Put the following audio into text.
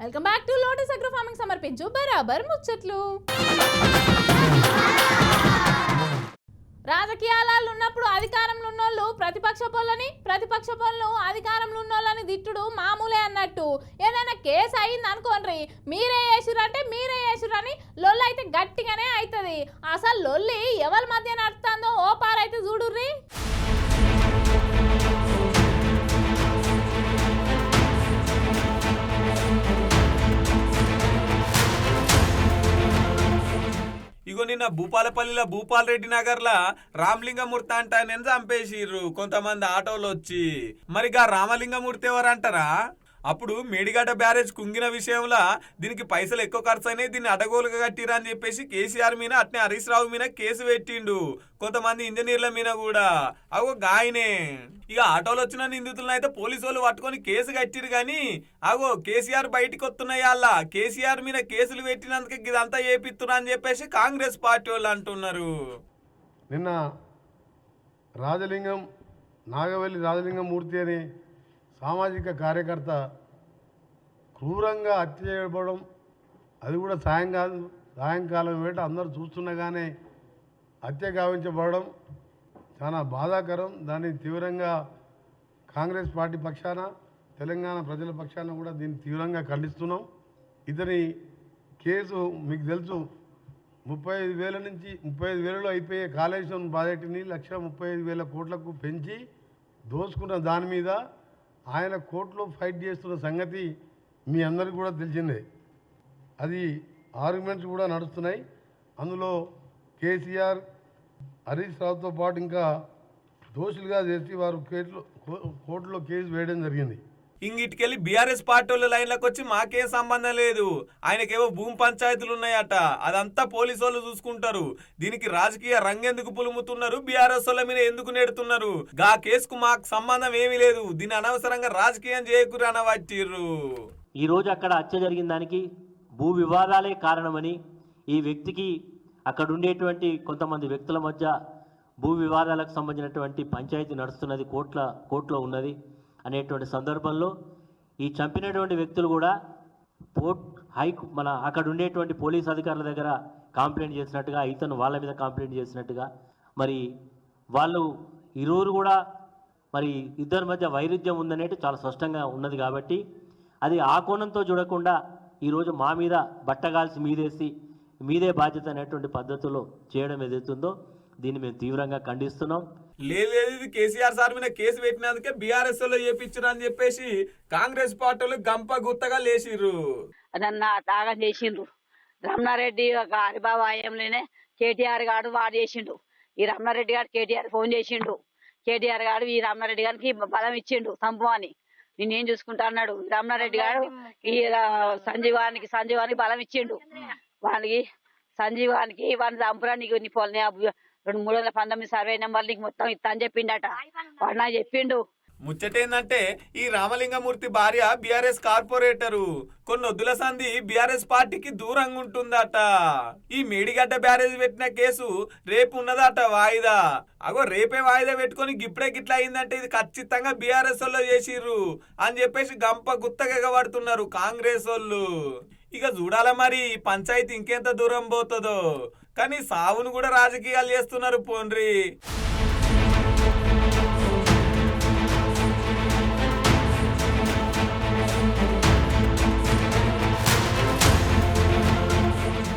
Welcome back to Lotus Agro Farming సమర్పించు బరాబర్ ముచ్చట్లు. రాజకీయాలలో ఉన్నప్పుడు అధికారంలో ఉన్నోళ్ళు ప్రతిపక్ష పోలని ప్రతిపక్ష పోలను అధికారంలో ఉన్నోళ్ళని తిట్టుడు మామూలే అన్నట్టు. ఏదైనా కేసు అయింది అనుకోండి మీరే వేసిర్రు అంటే మీరే వేసిర్రు అని లొల్లు అయితే గట్టిగానే అవుతుంది అసలు లొల్లి ఎవరి మధ్య నడుస్తుందో ఓ పారైతే నిన్న భూపాలపల్లిలో భూపాల్ రెడ్డి నగర్లా రామలింగమూర్తి అంట నేను చంపేసిర్రు. కొంతమంది ఆటోలు వచ్చి. మరిగా రామలింగమూర్తి ఎవరంటారా? అప్పుడు మేడిగడ్డ బ్యారేజ్ కుంగిన విషయంలో దీనికి పైసలు ఎక్కువ ఖర్చు అయినాయి దీన్ని అడగోలుగా కట్టిరా అని చెప్పేసి కేసీఆర్ మీద అట్నే హరీష్ రావు మీద కేసు పెట్టిండు. కొంతమంది ఇంజనీర్ల మీద కూడా. అగో గాయనే. ఇక ఆటోలు వచ్చిన నిందితులను అయితే పోలీసు వాళ్ళు పట్టుకొని కేసు కట్టిరు కానీ అగో కేసీఆర్ బయటికి వస్తున్నాయి అలా. కేసీఆర్ మీద కేసులు పెట్టినందుకు ఇదంతా చేపిస్తున్నా అని చెప్పేసి కాంగ్రెస్ పార్టీ వాళ్ళు అంటున్నారు. నిన్న రాజలింగం నాగవల్లి రాజలింగం మూర్తి అని సామాజిక కార్యకర్త క్రూరంగా హత్య చేయబడడం అది కూడా సాయంకాలం సాయంకాలం వేట అందరూ చూస్తుండగానే హత్య గావించబడడం చాలా బాధాకరం. దాన్ని తీవ్రంగా కాంగ్రెస్ పార్టీ పక్షాన తెలంగాణ ప్రజల పక్షాన కూడా దీన్ని తీవ్రంగా ఖండిస్తున్నాం. ఇతని కేసు మీకు తెలుసు ముప్పై ఐదు వేల నుంచి ముప్పై ఐదు వేలలో అయిపోయే కాళేశ్వరం ప్రాజెక్టుని లక్ష ముప్పై ఐదు వేల కోట్లకు పెంచి దోసుకున్న దాని మీద ఆయన కోర్టులో ఫైట్ చేస్తున్న సంగతి మీ అందరికీ కూడా తెలిసిందే. అది ఆర్గ్యుమెంట్స్ కూడా నడుస్తున్నాయి. అందులో కేసీఆర్ హరీష్ రావుతో పాటు ఇంకా దోషులుగా చేసి వారు కేసులో కో- కోర్టులో కేసు వేయడం జరిగింది. ఇంగిటికెళ్ళి బీఆర్ఎస్ పార్టీ వాళ్ళ లైన్లకు వచ్చి మాకేం సంబంధం లేదు. ఆయనకేవో భూమి పంచాయతీలు ఉన్నాయట అదంతా పోలీసు వాళ్ళు చూసుకుంటారు. దీనికి రాజకీయ రంగెందుకు పులుముతున్నారు? బీఆర్ఎస్ వాళ్ళ మీద ఎందుకు నేడుతున్నారు? గా కేసుకు మాకు సంబంధం ఏమీ లేదు. దీని అనవసరంగా రాజకీయం చేయకురు అనవట్టిర్రు. ఈ రోజు అక్కడ హత్య జరిగిన దానికి భూ వివాదాలే కారణమని ఈ వ్యక్తికి అక్కడ ఉండేటువంటి కొంతమంది వ్యక్తుల మధ్య భూ వివాదాలకు సంబంధించినటువంటి పంచాయతీ నడుస్తున్నది కోట్ల కోర్టులో ఉన్నది. అనేటువంటి సందర్భంలో ఈ చంపినటువంటి వ్యక్తులు కూడా పోర్ట్ హై మన అక్కడ ఉండేటువంటి పోలీస్ అధికారుల దగ్గర కంప్లైంట్ చేసినట్టుగా ఇతను వాళ్ళ మీద కంప్లైంట్ చేసినట్టుగా మరి వాళ్ళు ఇరువురు కూడా మరి ఇద్దరి మధ్య వైరుధ్యం ఉందనేది చాలా స్పష్టంగా ఉన్నది కాబట్టి అది ఆ కోణంతో చూడకుండా ఈరోజు మా మీద బట్టగాల్సి మీదేసి మీదే బాధ్యత అనేటువంటి పద్ధతిలో చేయడం ఏదైతుందో దీన్ని మేము తీవ్రంగా ఖండిస్తున్నాం. లేదు లేదు ఇది కేసీఆర్ సార్ మీద కేసు పెట్టినందుకే బీఆర్ఎస్లో చేపించారు అని చెప్పేసి కాంగ్రెస్ పార్టీలు గంప గుత్తగా లేచిర్రు అదన్న తాగం చేసిండ్రు. రమణారెడ్డి ఒక హరిబాబు ఆయంలోనే కేటీఆర్ గారు వాడు చేసిండు. ఈ రమణారెడ్డి గారు కేటీఆర్ ఫోన్ చేసిండు. కేటీఆర్ గారు ఈ రమణారెడ్డి గారికి బలం ఇచ్చిండు సంపు అని. నేనేం చూసుకుంటా అన్నాడు? రమణారెడ్డి గారు ఈ సంజీవానికి సంజీవానికి బలం ఇచ్చిండు. వానికి సంజీవానికి వాడిని చంపురా నీకు నీ పొలని రెండు మూడు వందల పంతొమ్మిది సర్వే నెంబర్ నీకు మొత్తం ఇస్తా అని చెప్పిండట. వాడు నాకు చెప్పిండు. ముచ్చటేందంటే ఈ రామలింగమూర్తి భార్య బీఆర్ఎస్ కార్పొరేటరు. కొన్ని వద్దుల సంధి బీఆర్ఎస్ పార్టీకి దూరంగా ఉంటుందట ఈ మేడిగడ్డ బ్యారేజ్ పెట్టిన కేసు రేపు ఉన్నదట వాయిదా. అగో రేపే వాయిదా పెట్టుకొని గిప్పుడే గిట్లా అయిందంటే ఇది ఖచ్చితంగా బీఆర్ఎస్ వాళ్ళు చేసిర్రు అని చెప్పేసి గంప గుత్తగా పడుతున్నారు కాంగ్రెస్ వాళ్ళు. ఇక చూడాల మరి ఈ పంచాయతీ ఇంకెంత దూరం పోతుందో. కానీ సావును కూడా రాజకీయాలు చేస్తున్నారు పోండ్రి